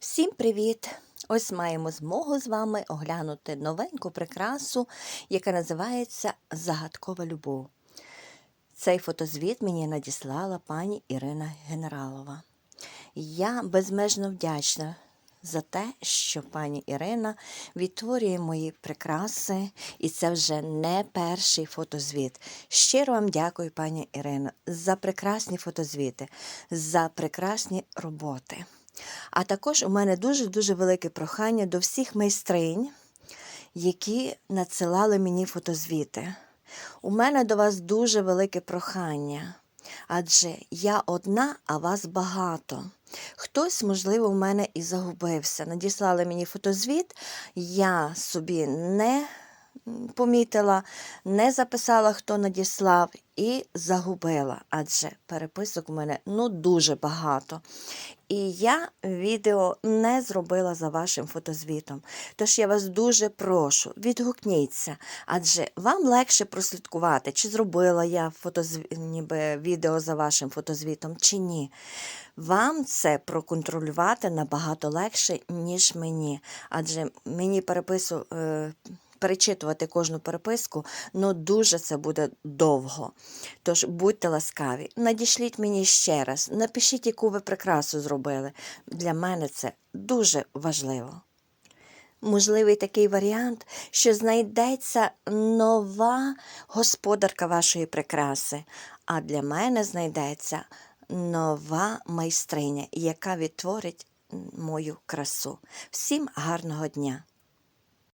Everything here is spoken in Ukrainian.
Всім привіт! Ось маємо змогу з вами оглянути новеньку прикрасу, яка називається Загадкова любов. Цей фотозвіт мені надіслала пані Ірина Генералова. Я безмежно вдячна за те, що пані Ірина відтворює мої прикраси, і це вже не перший фотозвіт. Щиро вам дякую, пані Ірино, за прекрасні фотозвіти, за прекрасні роботи. А також у мене дуже-дуже велике прохання до всіх майстринь, які надсилали мені фотозвіти. У мене до вас дуже велике прохання, адже я одна, а вас багато. Хтось, можливо, в мене і загубився. Надіслали мені фотозвіт, я собі не помітила, не записала, хто надіслав, і загубила, адже переписок у мене ну дуже багато. І я відео не зробила за вашим фотозвітом. Тож я вас дуже прошу, відгукніться, адже вам легше прослідкувати, чи зробила я фотозв... ніби відео за вашим фотозвітом, чи ні. Вам це проконтролювати набагато легше, ніж мені. Адже мені перепису. Перечитувати кожну переписку, ну дуже це буде довго. Тож будьте ласкаві, надішліть мені ще раз, напишіть, яку ви прикрасу зробили. Для мене це дуже важливо. Можливий такий варіант, що знайдеться нова господарка вашої прикраси, а для мене знайдеться нова майстриня, яка відтворить мою красу. Всім гарного дня!